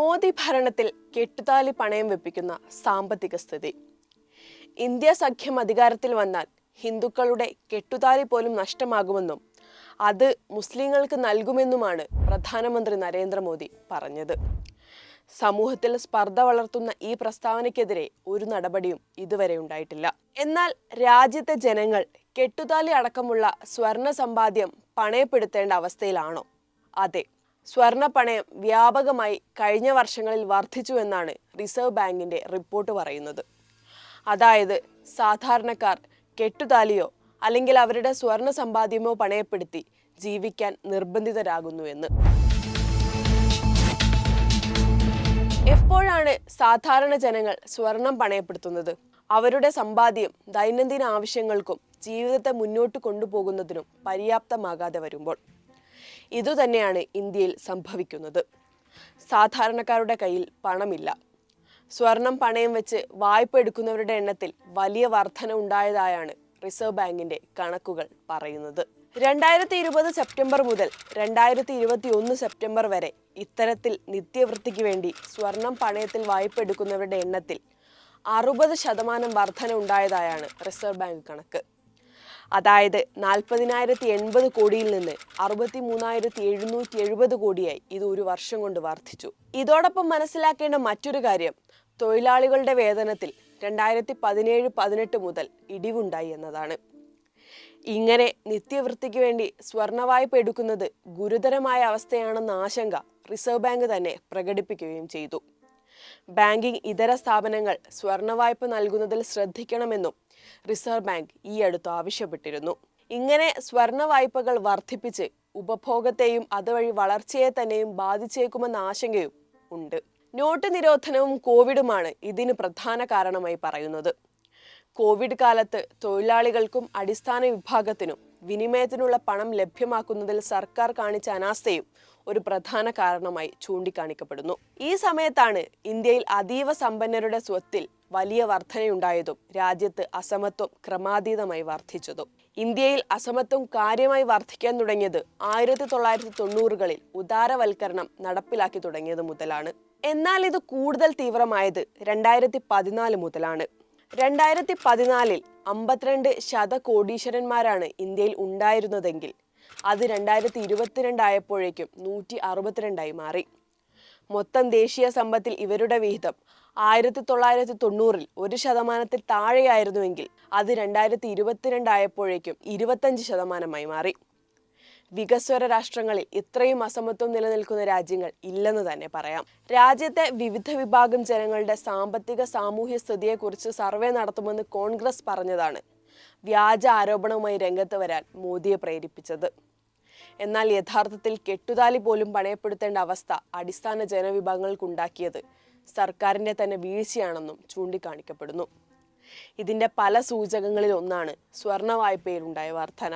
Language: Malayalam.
മോദി ഭരണത്തിൽ കെട്ടുതാലി പണയം വെപ്പിക്കുന്ന സാമ്പത്തിക സ്ഥിതി. ഇന്ത്യ സഖ്യം അധികാരത്തിൽ വന്നാൽ ഹിന്ദുക്കളുടെ കെട്ടുതാലി പോലും നഷ്ടമാകുമെന്നും അത് മുസ്ലിങ്ങൾക്ക് നൽകുമെന്നുമാണ് പ്രധാനമന്ത്രി നരേന്ദ്രമോദി പറഞ്ഞത്. സമൂഹത്തിൽ സ്പർദ്ധ വളർത്തുന്ന ഈ പ്രസ്താവനയ്ക്കെതിരെ ഒരു നടപടിയും ഇതുവരെ ഉണ്ടായിട്ടില്ല. എന്നാൽ രാജ്യത്തെ ജനങ്ങൾ കെട്ടുതാലി അടക്കമുള്ള സ്വർണ സമ്പാദ്യം പണയപ്പെടുത്തേണ്ട അവസ്ഥയിലാണോ? അതെ സ്വർണ പണയം വ്യാപകമായി കഴിഞ്ഞ വർഷങ്ങളിൽ വർദ്ധിച്ചു എന്നാണ് റിസർവ് ബാങ്കിന്റെ റിപ്പോർട്ട് പറയുന്നത്. അതായത് സാധാരണക്കാർ കെട്ടുതാലിയോ അല്ലെങ്കിൽ അവരുടെ സ്വർണ സമ്പാദ്യമോ പണയപ്പെടുത്തി ജീവിക്കാൻ നിർബന്ധിതരാകുന്നുവെന്ന് എപ്പോഴാണ് സാധാരണ ജനങ്ങൾ സ്വർണം പണയപ്പെടുത്തുന്നത്? അവരുടെ സമ്പാദ്യം ദൈനംദിന ആവശ്യങ്ങൾക്കും ജീവിതത്തെ മുന്നോട്ട് കൊണ്ടുപോകുന്നതിനും പര്യാപ്തമാകാതെ വരുമ്പോൾ. ഇതുതന്നെയാണ് ഇന്ത്യയിൽ സംഭവിക്കുന്നത്. സാധാരണക്കാരുടെ കയ്യിൽ പണമില്ല. സ്വർണം പണയം വെച്ച് വായ്പ എടുക്കുന്നവരുടെ എണ്ണത്തിൽ വലിയ വർധന ഉണ്ടായതായാണ് റിസർവ് ബാങ്കിന്റെ കണക്കുകൾ പറയുന്നത്. രണ്ടായിരത്തി ഇരുപത് സെപ്റ്റംബർ മുതൽ രണ്ടായിരത്തി ഇരുപത്തി ഒന്ന് സെപ്റ്റംബർ വരെ ഇത്തരത്തിൽ നിത്യവൃത്തിക്ക് വേണ്ടി സ്വർണം പണയത്തിൽ വായ്പ എടുക്കുന്നവരുടെ എണ്ണത്തിൽ അറുപത് ശതമാനം വർധന ഉണ്ടായതായാണ് റിസർവ് ബാങ്ക് കണക്ക്. അതായത് നാൽപ്പതിനായിരത്തി എൺപത് കോടിയിൽ നിന്ന് അറുപത്തി മൂന്നായിരത്തി എഴുന്നൂറ്റി എഴുപത് കോടിയായി ഇത് ഒരു വർഷം കൊണ്ട് വർദ്ധിച്ചു. ഇതോടൊപ്പം മനസ്സിലാക്കേണ്ട മറ്റൊരു കാര്യം തൊഴിലാളികളുടെ വേതനത്തിൽ രണ്ടായിരത്തി പതിനേഴ് പതിനെട്ട് മുതൽ ഇടിവുണ്ടായി എന്നതാണ്. ഇങ്ങനെ നിത്യവൃത്തിക്ക് വേണ്ടി സ്വർണ വായ്പ എടുക്കുന്നത് ഗുരുതരമായ അവസ്ഥയാണെന്ന ആശങ്ക റിസർവ് ബാങ്ക് തന്നെ പ്രകടിപ്പിക്കുകയും ചെയ്തു. ബാങ്കിംഗ് ഇതര സ്ഥാപനങ്ങൾ സ്വർണ വായ്പ നൽകുന്നതിൽ ശ്രദ്ധിക്കണമെന്നും റിസർവ് ബാങ്ക് ഈ അടുത്ത് ആവശ്യപ്പെട്ടിരുന്നു. ഇങ്ങനെ സ്വർണ വായ്പകൾ വർദ്ധിപ്പിച്ച് ഉപഭോഗത്തെയും അതുവഴി വളർച്ചയെ തന്നെയും ബാധിച്ചേക്കുമെന്ന ആശങ്കയും ഉണ്ട്. നോട്ട് നിരോധനവും കോവിഡുമാണ് ഇതിന് പ്രധാന കാരണമായി പറയുന്നത്. കോവിഡ് കാലത്ത് തൊഴിലാളികൾക്കും അടിസ്ഥാന വിഭാഗത്തിനും വിനിമയത്തിനുള്ള പണം ലഭ്യമാക്കുന്നതിൽ സർക്കാർ കാണിച്ച അനാസ്ഥയും ഒരു പ്രധാന കാരണമായി ചൂണ്ടിക്കാണിക്കപ്പെടുന്നു. ഈ സമയത്താണ് ഇന്ത്യയിൽ അതീവ സമ്പന്നരുടെ സ്വത്തിൽ വലിയ വർധനയുണ്ടായതും രാജ്യത്ത് അസമത്വം ക്രമാതീതമായി വർദ്ധിച്ചതും ഇന്ത്യയിൽ അസമത്വം കാര്യമായി വർദ്ധിക്കാൻ തുടങ്ങിയത് ആയിരത്തി തൊള്ളായിരത്തി തൊണ്ണൂറുകളിൽ ഉദാരവൽക്കരണം നടപ്പിലാക്കി തുടങ്ങിയത് മുതലാണ്. എന്നാൽ ഇത് കൂടുതൽ തീവ്രമായത് രണ്ടായിരത്തി പതിനാല് മുതലാണ്. രണ്ടായിരത്തി പതിനാലിൽ അമ്പത്തിരണ്ട് ശതകോടീശ്വരന്മാരാണ് ഇന്ത്യയിൽ ഉണ്ടായിരുന്നതെങ്കിൽ അത് രണ്ടായിരത്തി ഇരുപത്തിരണ്ടായപ്പോഴേക്കും നൂറ്റി അറുപത്തിരണ്ടായി മാറി. മൊത്തം ദേശീയ സമ്പത്തിൽ ഇവരുടെ വിഹിതം ആയിരത്തി തൊള്ളായിരത്തി തൊണ്ണൂറിൽ ഒരു ശതമാനത്തിൽ താഴെയായിരുന്നുവെങ്കിൽ അത് രണ്ടായിരത്തി ഇരുപത്തിരണ്ടായപ്പോഴേക്കും ഇരുപത്തഞ്ച് ശതമാനമായി മാറി. വികസ്വര രാഷ്ട്രങ്ങളിൽ ഇത്രയും അസമത്വം നിലനിൽക്കുന്ന രാജ്യങ്ങൾ ഇല്ലെന്ന് തന്നെ പറയാം. രാജ്യത്തെ വിവിധ വിഭാഗം ജനങ്ങളുടെ സാമ്പത്തിക സാമൂഹ്യ സ്ഥിതിയെക്കുറിച്ച് സർവേ നടത്തുമെന്ന് കോൺഗ്രസ് പറഞ്ഞതാണ് വ്യാജ ആരോപണവുമായി രംഗത്ത് വരാൻ മോദിയെ പ്രേരിപ്പിച്ചത്. എന്നാൽ യഥാർത്ഥത്തിൽ കെട്ടുതാലി പോലും പണയപ്പെടുത്തേണ്ട അവസ്ഥ അടിസ്ഥാന ജനവിഭാഗങ്ങൾക്കുണ്ടാക്കിയത് സർക്കാരിന്റെ തന്നെ വീഴ്ചയാണെന്നും ചൂണ്ടിക്കാണിക്കപ്പെടുന്നു. ഇതിന്റെ പല സൂചകങ്ങളിൽ ഒന്നാണ് സ്വർണ വായ്പയിലുണ്ടായ വർധന.